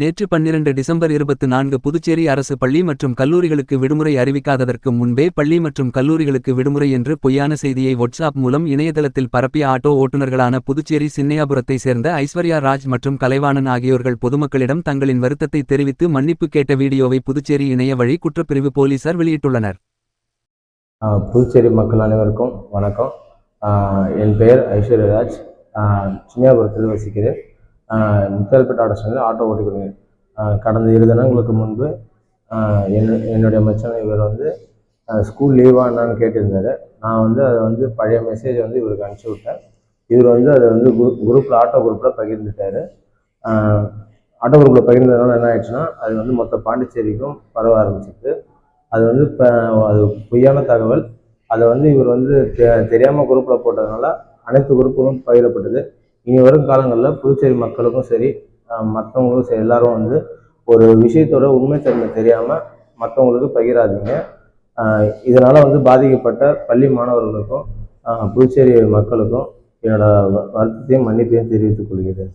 நேற்று பன்னிரண்டு டிசம்பர் இருபத்தி நான்கு புதுச்சேரி அரசு பள்ளி மற்றும் கல்லூரிகளுக்கு விடுமுறை அறிவிக்காததற்கு முன்பே பள்ளி மற்றும் கல்லூரிகளுக்கு விடுமுறை என்று பொய்யான செய்தியை வாட்ஸ்அப் மூலம் இணையதளத்தில் பரப்பிய ஆட்டோ ஓட்டுநர்களான புதுச்சேரி சின்னையாபுரத்தை சேர்ந்த ஐஸ்வர்யா ராஜ் மற்றும் கலைவாணன் ஆகியோர்கள் பொதுமக்களிடம் தங்களின் வருத்தத்தை தெரிவித்து மன்னிப்பு கேட்ட வீடியோவை புதுச்சேரி இணைய வழி குற்றப்பிரிவு போலீசார் வெளியிட்டுள்ளனர். புதுச்சேரி மக்கள் அனைவருக்கும் வணக்கம். என் பெயர் ஐஸ்வர்யராஜ் சின்னியாபுரத்தில் வசிக்கிறேன். முத்தால்பேட் ஆட்டோ ஸ்டாண்டில் ஆட்டோ ஓட்டிக்கிறேன் கடந்த இரு தினங்களுக்கு முன்பு என் என்னுடைய மச்சான் இவர் வந்து ஸ்கூல் லீவாக என்னன்னு கேட்டிருந்தார். நான் வந்து அதை வந்து பழைய மெசேஜ் வந்து இவருக்கு அனுப்பிச்சி விட்டேன். இவர் வந்து அதை வந்து குரூப் குரூப்பில் ஆட்டோ குரூப்பில் பகிர்ந்துட்டாரு. ஆட்டோ குரூப்பில் பகிர்ந்ததுனால என்ன ஆயிடுச்சுன்னா அது வந்து மொத்த பாண்டிச்சேரிக்கும் பரவ ஆரம்பிச்சிது. அது வந்து இப்போ அது பொய்யான தகவல். அதை வந்து இவர் வந்து தெ தெரியாமல் குரூப்பில் போட்டதுனால அனைத்து குரூப்புகளும் பகிரப்பட்டது. இனி வரும் காலங்களில் புதுச்சேரி மக்களுக்கும் சரி மற்றவங்களுக்கும் சரி எல்லாரும் வந்து ஒரு விஷயத்தோட உண்மைத்தன்மை தெரியாமல் மற்றவங்களுக்கு பகிராதீங்க. இதனால் வந்து பாதிக்கப்பட்ட பள்ளி மாணவர்களுக்கும் புதுச்சேரி மக்களுக்கும் என்னோட வருத்தத்தையும் மன்னிப்பையும் தெரிவித்துக் கொள்கிறேன்.